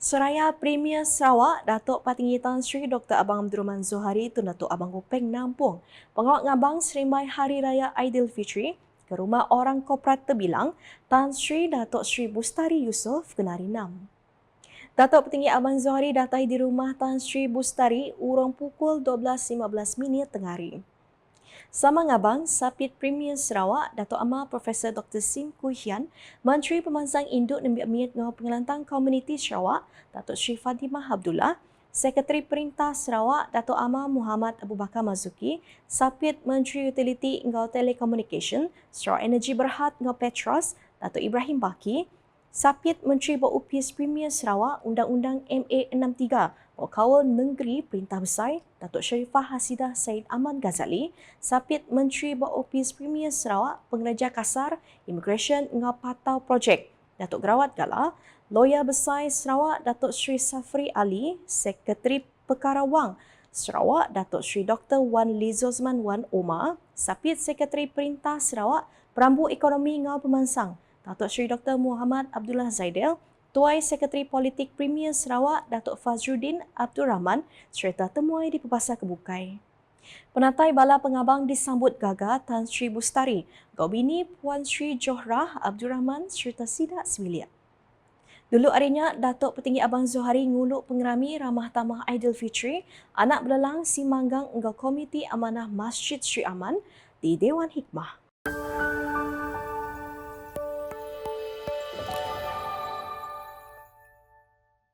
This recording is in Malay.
Seraya Premier Sarawak, Datuk Patinggi Tan Sri Dr. Abang Abdul Rahman Zohari Tun Datuk Abang Kupeng Nampung. Pengawak ngabang serimai Hari Raya Aidilfitri ke rumah orang korporat terbilang Tan Sri Datuk Sri Bustari Yusof Kenari Nam. Datuk Petinggi Abang Zohari datai di rumah Tan Sri Bustari urang pukul 12.15 minit tengah hari. Sama ngabang, Sapit Premier Sarawak, Dato' Amar Profesor Dr. Sim Kui Hian, Menteri Pemansang Induk dan Biak dengan Pengelantang Komuniti Sarawak, Dato' Sri Fatimah Abdullah, Sekretari Perintah Sarawak, Dato' Amar Muhammad Abu Bakar Mazuki, Sapit Menteri Utility Engau Telecommunication, Sarawak Energy Berhad Engau Petros, Dato' Ibrahim Baki, Sapit Menteri Berupis Premier Sarawak Undang-Undang MA 63 Kawal Negeri Perintah Besar Datuk Sharifah Hasidah Said Aman Ghazali Sapit Menteri Berupis Premier Sarawak Pengereja Kasar Immigration Ngah Patau Projek Datuk Gerawat Gala Lawyer Besar Sarawak Datuk Sri Safri Ali Sekretari Perkara Wang Sarawak Datuk Sri Dr. Wan Lizosman Wan Omar Sapit Sekretari Perintah Sarawak Perambu Ekonomi Ngah Pemansang Datuk Seri Dr. Muhammad Abdullah Zaidel, Tuai Sekretari Politik Premier Sarawak Datuk Fazruddin Abdul Rahman serta temuai di Pepasar Kebukai. Penatai Bala Pengabang disambut gagah Tan Sri Bustari, Gaubini Puan Sri Johra Abdul Rahman serta Sidak Semilia. Dulu harinya, Datuk Petinggi Abang Zohari nguluk pengerami Ramah Tamah Aidilfitri, anak belelang si manggang Komiti Amanah Masjid Sri Aman di Dewan Hikmah.